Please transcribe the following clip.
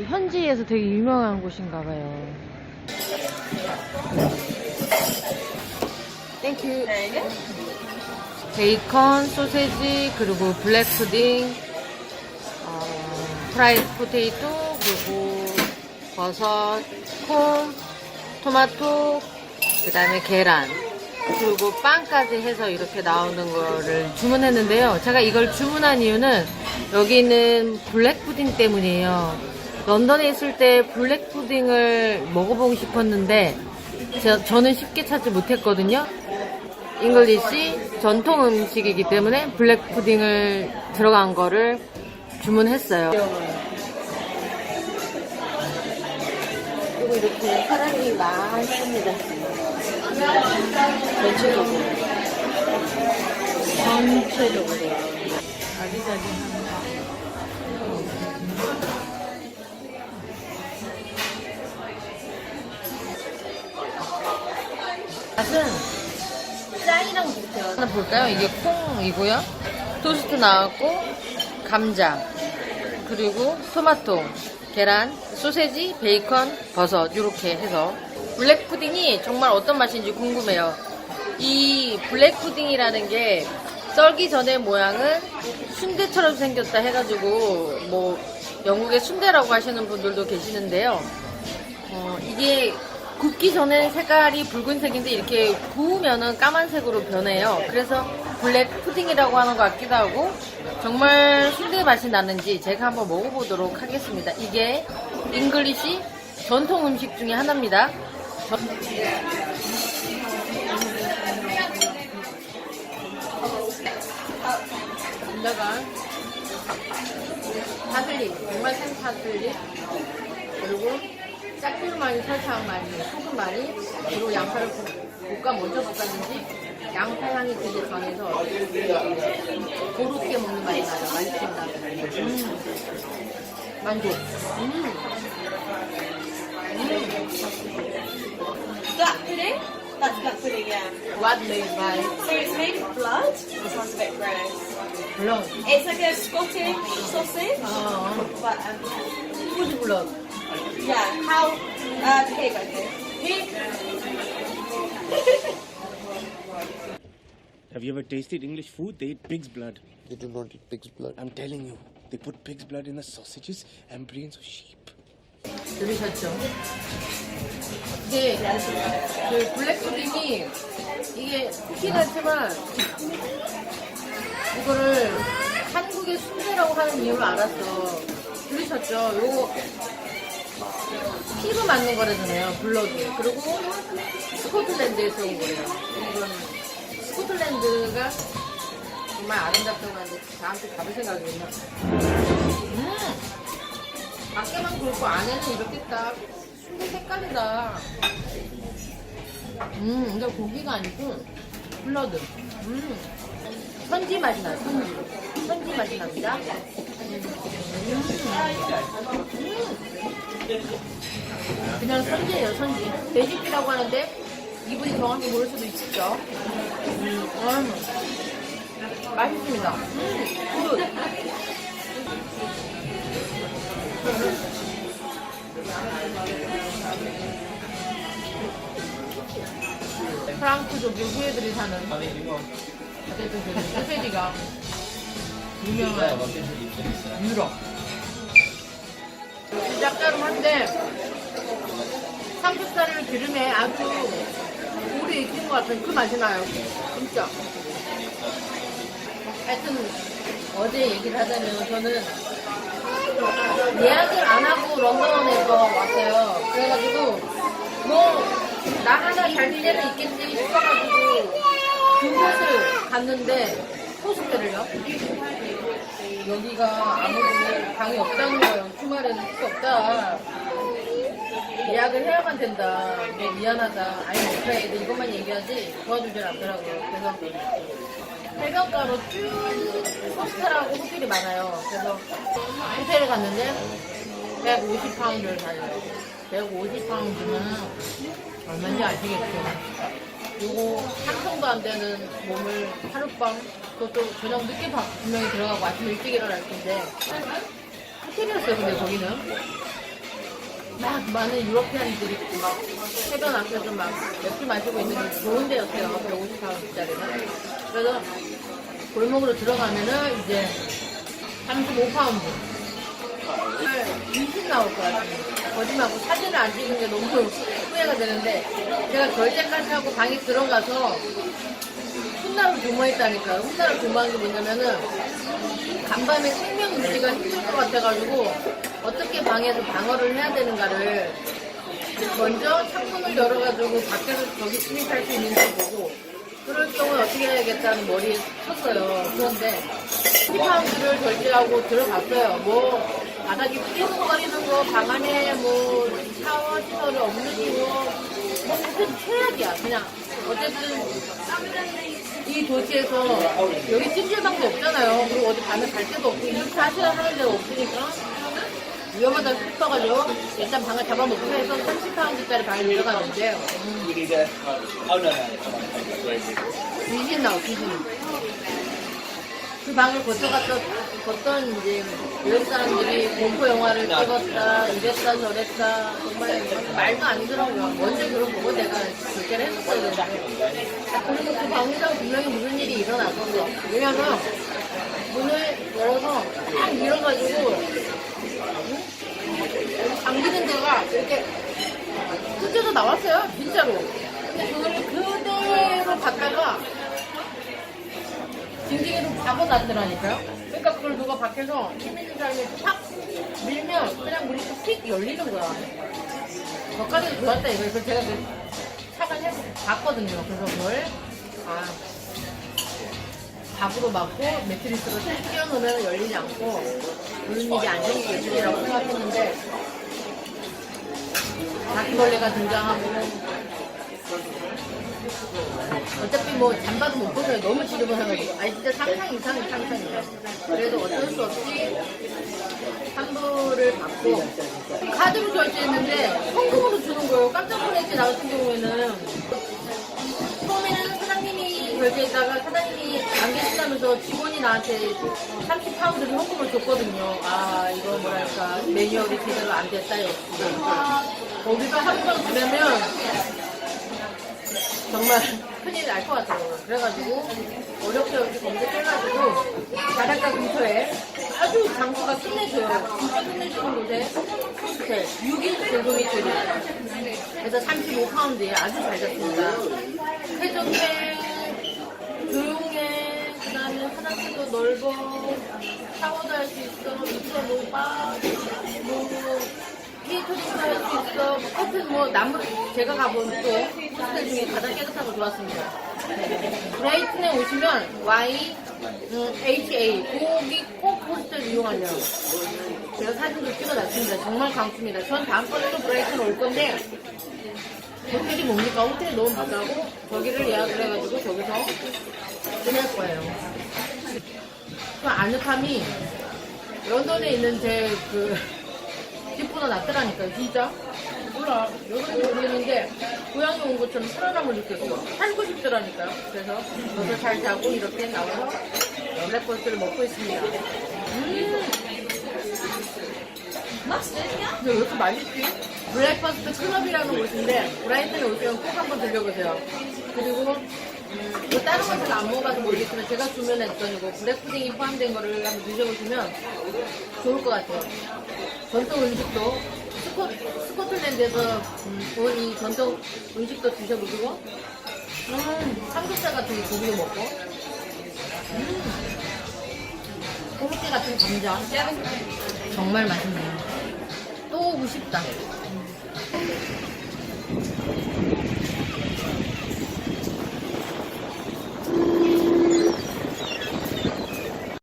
현지에서 되게 유명한 곳인가 봐요. 땡큐. 베이컨, 소세지, 그리고 블랙 푸딩, 어, 프라이드 포테이토, 그리고 버섯, 콩, 토마토, 그 다음에 계란, 그리고 빵까지 해서 이렇게 나오는 거를 주문했는데요. 제가 이걸 주문한 이유는 여기는 블랙 푸딩 때문이에요. 런던에 있을 때 블랙 푸딩을 먹어보고 싶었는데 저, 저는 쉽게 찾지 못했거든요. 잉글리시 전통 음식이기 때문에 블랙 푸딩을 들어간 거를 주문했어요. 그리고 이렇게 사람이 많습니다. 전체적으로. 전체적으로. 아기자기합 맛은 짱이랑 비슷해요. 하나 볼까요? 이게 콩이고요. 토스트 나왔고, 감자, 그리고 토마토, 계란, 소세지, 베이컨, 버섯 이렇게 해서 블랙 푸딩이 정말 어떤 맛인지 궁금해요. 이 블랙 푸딩이라는 게 썰기 전의 모양은 순대처럼 생겼다 해가지고 뭐 영국의 순대라고 하시는 분들도 계시는데요. 어, 이게 굽기 전에 색깔이 붉은색인데 이렇게 구우면은 까만색으로 변해요. 그래서 블랙 푸딩이라고 하는 것 같기도 하고 정말 순대 맛이 나는지 제가 한번 먹어보도록 하겠습니다. 이게 잉글리시 전통 음식 중에 하나입니다. 전- 감자가 파슬리, 정말 생 파슬리 그리고 짝꿍 많이, 설탕 많이, 소금 많이, 그리고 양파를 볶- 볶아 먼저 볶았는지 양파 향이 되게 강해서 고롭게 먹는 맛이 나요. 맛있습니다. 음. 만족. 음. Black pudding? That's black pudding, yeah. What made by So it's made of blood. This one's a bit gross. blood? It's like a Scottish sausage. 어, But, um, full blood. yeah, how, uh, pig, I think. Have you ever tasted English food? They eat pig's blood. They do not eat pig's blood. I'm telling you, they put pig's blood in the sausages and brains of sheep. 들으셨죠? 이게 그 블랙 푸딩이 이게 쿠키는 했지만 이거를 한국의 순대라고 하는 이유를 알았어. 들으셨죠? 요거 피로 만든 거라잖아요. 블러드. 그리고 스코틀랜드에서 온 거예요. 이건 스코틀랜드가 정말 아름답다고 하는데 다음주에 가볼 생각이거든요. 음! 밖에만 그렇고 안에는 이렇게 딱 순대 색깔이다. 음, 근데 고기가 아니고 블러드. 음, 선지 맛이 나요. 선지. 선지 맛이 납니다. 음. 그냥 선지예요, 선지. 돼지피라고 하는데 이분이 정확히 모를 수도 있죠. 음, 음. 맛있습니다. 음, 굿. 프랑크족의 후예들이 사는 어쨌든 그 소세지가 유명한 유럽 짭짤한데 삼겹살을 기름에 아주 오래 익힌 것 같은 그 맛이 나요 진짜 하여튼 어제 얘기를 하자면 저는 예약을 안 하고 런던에서 왔어요. 그래가지고 뭐 나 하나 잘 때는 있겠지 싶어가지고 그곳을 갔는데 호스텔을요. 여기가 아무도 방이 없다는 거예요. 주말에는 숙소 없다. 예약을 해야만 된다. 뭐 미안하다. 아니 못해. 근데 이것만 얘기하지 도와주질 않더라고요. 그래서 해변가로 쭉 호스텔하고 호텔이 많아요. 그래서 호텔에 갔는데 150파운드를 달려요. 150파운드는 얼마인지 아시겠죠? 요거 한 통도 안 되는 몸을 하룻밤 그것도 저녁 늦게 밥 분명히 들어가고 아침 일찍 일어날 텐데 호텔이었어요. 근데 거기는 막 많은 유러피안들이 막 해변 앞에서 막 맥주 마시고 있는 게 좋은 데였어요. 150파운드짜리가. 그래서 골목으로 들어가면은 이제 35파운드. 20 나올 것 같아요. 거짓말하고 사진을 안 찍은 게 너무 후회가 되는데 제가 결제까지 하고 방에 들어가서 훗날을 도모했다니까요. 훗날을 도모한 게 뭐냐면은 간밤에 생명 유지가 힘들 것 같아가지고 어떻게 방에서 방어를 해야 되는가를 먼저 창문을 열어가지고 밖에서 저기 침입할 수 있는지 보고 그럴 경우에 어떻게 해야겠다는 머리에 쳤어요. 그런데 10파운드를 결제하고 들어갔어요. 뭐 바닥이 삐걱거리는 거, 방 안에 뭐 샤워 시설이 없는 거, 뭐 최악이야. 그냥 어쨌든 이 도시에서 여기 찜질방도 없잖아요. 그리고 어디 가면 갈 데도 없고 이렇게 하셔야 하는 데가 없으니까 위험하다 싶어가지고 일단 방을 잡아먹고 해서 30파운드짜리 방에. Oh no. 귀신 나와 귀신 그 방을 거쳐갔던 걷던 이제 외국 사람들이 공포 영화를 찍었다 이랬다 저랬다. 정말 말도 안 들어요. 먼저 그걸 보고 내가 결제를 했었어야 되는데 그리고 그 방에서 분명히 무슨 일이 일어났었어. 왜냐면 문을 열어서 딱 밀어가지고 응? 잠기는 데가 이렇게 뜯겨서 나왔어요 진짜로 근데 그걸 그대로 봤다가 잡아놨더라니까요. 그러니까 그걸 누가 밖에서 힘 있는 사람이 팍 밀면 그냥 문이 픽 열리는 거야. 저까지는 좋았다 이거예요. 그래서 제가 그 착을 해서 봤거든요. 그래서 그걸 아 밥으로 맞고 매트리스로 쭉 끼워놓으면 열리지 않고 무슨 일이 안 생기겠지라고 생각했는데 바퀴벌레가 등장하고 뭐 잠바도 못 벗어요. 너무 지저분해가지고. 아니 진짜 상상 이상의 상상이에요. 그래도 어쩔 수 없이 환불을 받고 카드로 결제했는데 현금으로 주는 거예요. 깜짝 놀랐지 나 같은 경우에는. 처음에는 사장님이 결제했다가 사장님이 안 계신다면서 직원이 나한테 30파운드를 현금을 줬거든요. 아 이거 뭐랄까 매뉴얼이 제대로 안 됐다 역시. 거기서 하루만 주려면 정말 큰일 날 것 같아요. 그래가지고 어렵게 어렵게 검색해가지고 바닷가 근처에 아주 장소가 끝내줘요. 진짜 끝내주는 곳에 호스텔 6일 제공이 돼요. 그래서 35파운드에 아주 잘 잡습니다. 쾌적해, 조용해, 그 다음에 화장실도 넓어, 샤워도 할 수 있어, 밑에 뭐 바, 뭐 케이터링도 할 수 있어, 하여튼 뭐 나무 제가 가본 또 호스텔 중에 가장 깨끗하고 좋았습니다. 브라이튼에 오시면 Y 음, HA 거기 꼭 호스텔 이용하려고 제가 사진도 찍어놨습니다. 정말 강추입니다. 전 다음번에 또 브라이튼 올 건데 호텔이 뭡니까? 호텔이 너무 비싸고 저기를 예약을 해가지고 저기서 지낼 거예요. 그 아늑함이 런던에 있는 제그 집보다 낫더라니까요, 진짜. 몰라. 여기서 모르겠는데, 고향에 온 것처럼 살아남을 느꼈어. 살고 싶더라니까요. 그래서, 여기서 잘 자고, 이렇게 나와서, 블랙버스를 먹고 있습니다. 음! 근데 왜 이렇게 맛있지? 블랙버스트 클럽이라는 곳인데, 브라이튼에 오시면 꼭 한번 들려보세요. 그리고, 음, 뭐 다른 것은 안 먹어봐서 모르겠지만, 제가 주문했던 이거 블랙푸딩이 포함된 거를 한번 드셔보시면 좋을 것 같아요. 전통 음식도 스코, 스코틀랜드에서 음, 온이 전통 음식도 드셔보시고 음, 삼겹살 같은 게 고기도 먹고 음, 코로케 같은 감자 정말 맛있네요 또 오고 싶다 음.